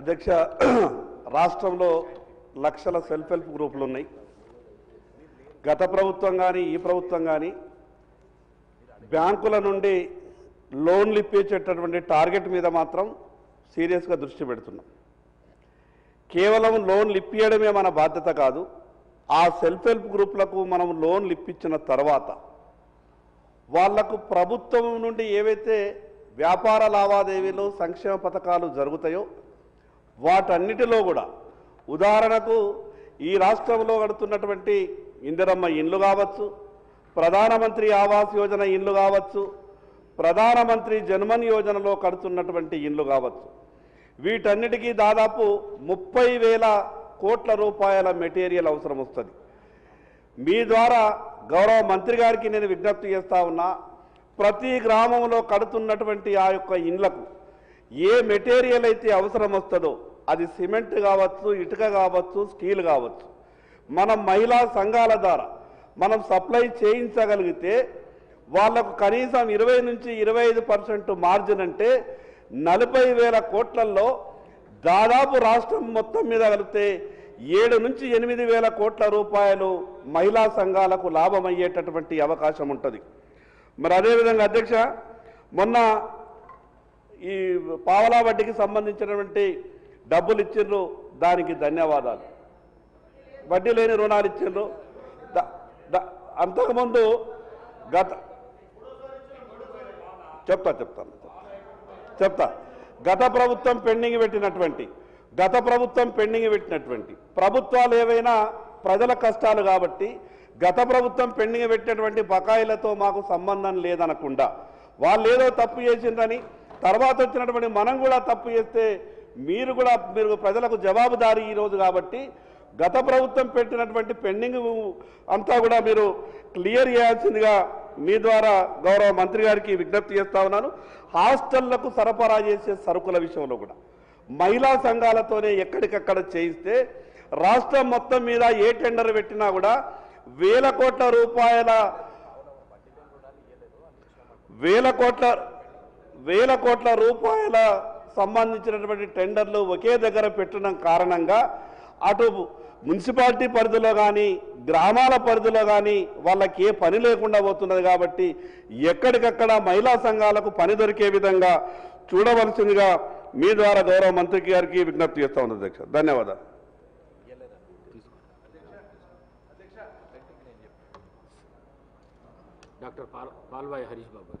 అధ్యక్ష రాష్ట్రంలో లక్షల సెల్ఫ్ హెల్ప్ గ్రూపులు ఉన్నాయి. గత ప్రభుత్వం కానీ ఈ ప్రభుత్వం కానీ బ్యాంకుల నుండి లోన్లు ఇప్పించేటటువంటి టార్గెట్ మీద మాత్రం సీరియస్గా దృష్టి పెడుతున్నాం. కేవలం లోన్లు ఇప్పించడమే మన బాధ్యత కాదు ఆ సెల్ఫ్ హెల్ప్ గ్రూపులకు మనం లోన్లు ఇప్పించిన తర్వాత వాళ్ళకు ప్రభుత్వం నుండి ఏవైతే వ్యాపార లావాదేవీలు సంక్షేమ పథకాలు జరుగుతాయో వాటన్నిటిలో కూడా. ఉదాహరణకు ఈ రాష్ట్రంలో కడుతున్నటువంటి ఇందిరమ్మ ఇండ్లు కావచ్చు ప్రధానమంత్రి ఆవాస్ యోజన ఇండ్లు కావచ్చు ప్రధానమంత్రి జన్మన్ యోజనలో కడుతున్నటువంటి ఇండ్లు కావచ్చు. వీటన్నిటికీ దాదాపు ముప్పై వేల కోట్ల రూపాయల మెటీరియల్ అవసరం వస్తుంది. మీ ద్వారా గౌరవ మంత్రి గారికి నేను విజ్ఞప్తి చేస్తా ఉన్నా ప్రతి గ్రామంలో కడుతున్నటువంటి ఆ యొక్క ఇండ్లకు ఏ మెటీరియల్ అయితే అవసరం వస్తుందో అది సిమెంట్ కావచ్చు ఇటుక కావచ్చు స్టీల్ కావచ్చు. మనం మహిళా సంఘాల ద్వారా మనం సప్లై చేయించగలిగితే వాళ్ళకు కనీసం ఇరవై నుంచి ఇరవై ఐదు పర్సెంట్ మార్జిన్ అంటే నలభై వేల కోట్లలో దాదాపు రాష్ట్రం మొత్తం మీద కలిపితే ఏడు నుంచి ఎనిమిది వేల కోట్ల రూపాయలు మహిళా సంఘాలకు లాభం అయ్యేటటువంటి అవకాశం ఉంటుంది. మరి అదేవిధంగా అధ్యక్ష మొన్న ఈ పావలా వడ్డీకి సంబంధించినటువంటి డబ్బులు ఇచ్చిండ్రు దానికి ధన్యవాదాలు. వడ్డీ లేని రుణాలు ఇచ్చిండ్రు. అంతకుముందు గత చెప్తా చెప్తాను చెప్తా. గత ప్రభుత్వం పెండింగ్ పెట్టినటువంటి గత ప్రభుత్వం పెండింగ్ పెట్టినటువంటి ప్రభుత్వాలు ఏవైనా ప్రజల కష్టాలు కాబట్టి గత ప్రభుత్వం పెండింగ్ పెట్టినటువంటి బకాయిలతో మాకు సంబంధం లేదనకుండా వాళ్ళు ఏదో తప్పు చేసిందని తర్వాత వచ్చినటువంటి మనం కూడా తప్పు చేస్తే మీరు కూడా మీరు ప్రజలకు జవాబుదారీ ఈరోజు కాబట్టి గత ప్రభుత్వం పెట్టినటువంటి పెండింగ్ అంతా కూడా మీరు క్లియర్ చేయాల్సిందిగా మీ ద్వారా గౌరవ మంత్రి గారికి విజ్ఞప్తి చేస్తా ఉన్నాను. హాస్టళ్ళకు సరఫరా చేసే సరుకుల విషయంలో కూడా. మహిళా సంఘాలతోనే ఎక్కడికక్కడ చేయిస్తే రాష్ట్రం మొత్తం మీద ఏ టెండర్ పెట్టినా కూడా వేల కోట్ల రూపాయల వేల కోట్ల వేల కోట్ల రూపాయల సంబంధించినటువంటి టెండర్లు ఒకే దగ్గర పెట్టడం కారణంగా అటు మున్సిపాలిటీ పరిధిలో కానీ గ్రామాల పరిధిలో కానీ వాళ్ళకి ఏ పని లేకుండా పోతున్నది కాబట్టి ఎక్కడికక్కడ మహిళా సంఘాలకు పని దొరికే విధంగా చూడవలసిందిగా మీ ద్వారా గౌరవ మంత్రి గారికి విజ్ఞప్తి చేస్తా ఉంది అధ్యక్ష. ధన్యవాదాలు. డాక్టర్ పాల్ పాల్వాయి హరీష్ బాబు